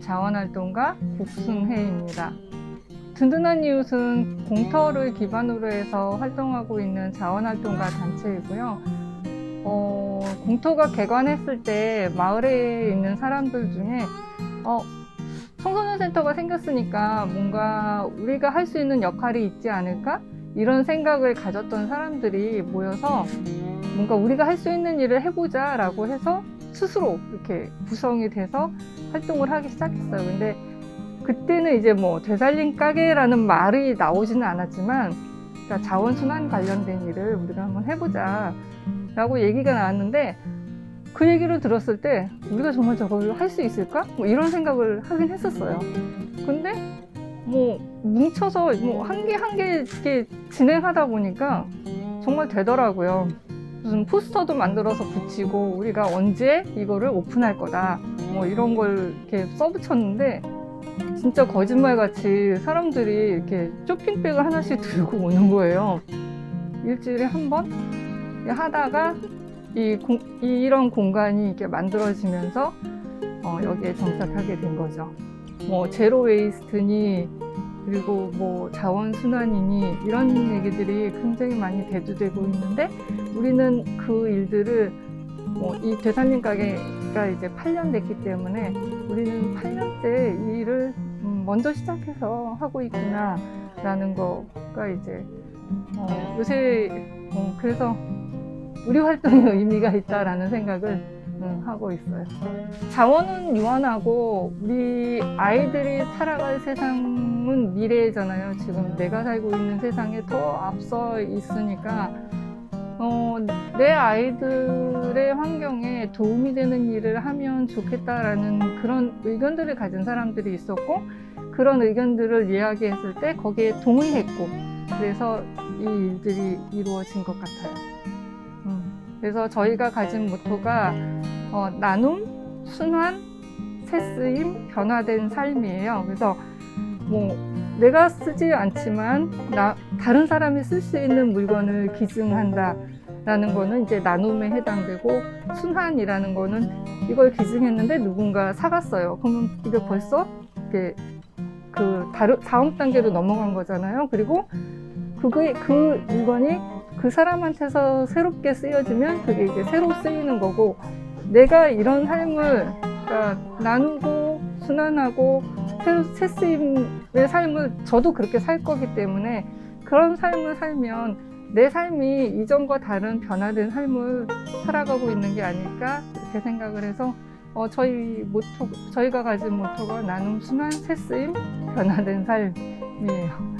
자원활동가 국순회입니다. 든든한 이웃은 공터를 기반으로 해서 활동하고 있는 자원활동가 단체이고요. 어, 공터가 개관했을 때 마을에 있는 사람들 중에 어, 청소년 센터가 생겼으니까 뭔가 우리가 할 수 있는 역할이 있지 않을까? 이런 생각을 가졌던 사람들이 모여서 뭔가 우리가 할 수 있는 일을 해보자 라고 해서 스스로 이렇게 구성이 돼서 활동을 하기 시작했어요. 근데 그때는 이제 뭐 되살림 가게라는 말이 나오지는 않았지만 그러니까 자원순환 관련된 일을 우리가 한번 해보자 라고 얘기가 나왔는데 그 얘기를 들었을 때 우리가 정말 저걸 할 수 있을까? 뭐 이런 생각을 하긴 했었어요. 근데 뭐 뭉쳐서 뭐 한 개 한개 이렇게 진행하다 보니까 정말 되더라고요. 무슨 포스터도 만들어서 붙이고 우리가 언제 이거를 오픈할 거다 뭐 이런 걸 이렇게 써붙였는데 진짜 거짓말 같이 사람들이 이렇게 쇼핑백을 하나씩 들고 오는 거예요. 일주일에 한 번 하다가 이 공, 이런 공간이 이렇게 만들어지면서 어, 여기에 정착하게 된 거죠. 뭐 제로 웨이스트니 그리고 뭐 자원 순환이니 이런 얘기들이 굉장히 많이 대두되고 있는데 우리는 그 일들을 뭐이 되살림 가게가 이제 8년 됐기 때문에 우리는 8년째 이 일을 음, 먼저 시작해서 하고 있구나라는 거가 이제 어, 요새 어, 그래서 우리 활동에 의미가 있다라는 생각을 음, 하고 있어요. 자원은 유한하고 우리 아이들이 살아갈 세상은 미래잖아요. 지금 내가 살고 있는 세상에 더 앞서 있으니까 어, 내 아이들의 환경에 도움이 되는 일을 하면 좋겠다라는 그런 의견들을 가진 사람들이 있었고 그런 의견들을 이야기했을 때 거기에 동의했고 그래서 이 일들이 이루어진 것 같아요. 음, 그래서 저희가 가진 모토가 어, 나눔, 순환, 새쓰임, 변화된 삶이에요. 그래서 뭐 내가 쓰지 않지만 나, 다른 사람이 쓸 수 있는 물건을 기증한다 라는 거는 이제 나눔에 해당되고 순환이라는 거는 이걸 기증했는데 누군가 사갔어요. 그러면 이게 벌써 이게 그 다른 다음 단계로 넘어간 거잖아요. 그리고 그게 그 물건이 그 사람한테서 새롭게 쓰여지면 그게 이제 새로 쓰이는 거고 내가 이런 삶을 그러니까 나누고 순환하고 새로 새 쓰임의 삶을 저도 그렇게 살 거기 때문에 그런 삶을 살면 내 삶이 이전과 다른 변화된 삶을 살아가고 있는 게 아닐까 이렇게 생각을 해서 어, 저희 모토 저희가 가진 모토가 나눔 순환 새 쓰임 변화된 삶이에요.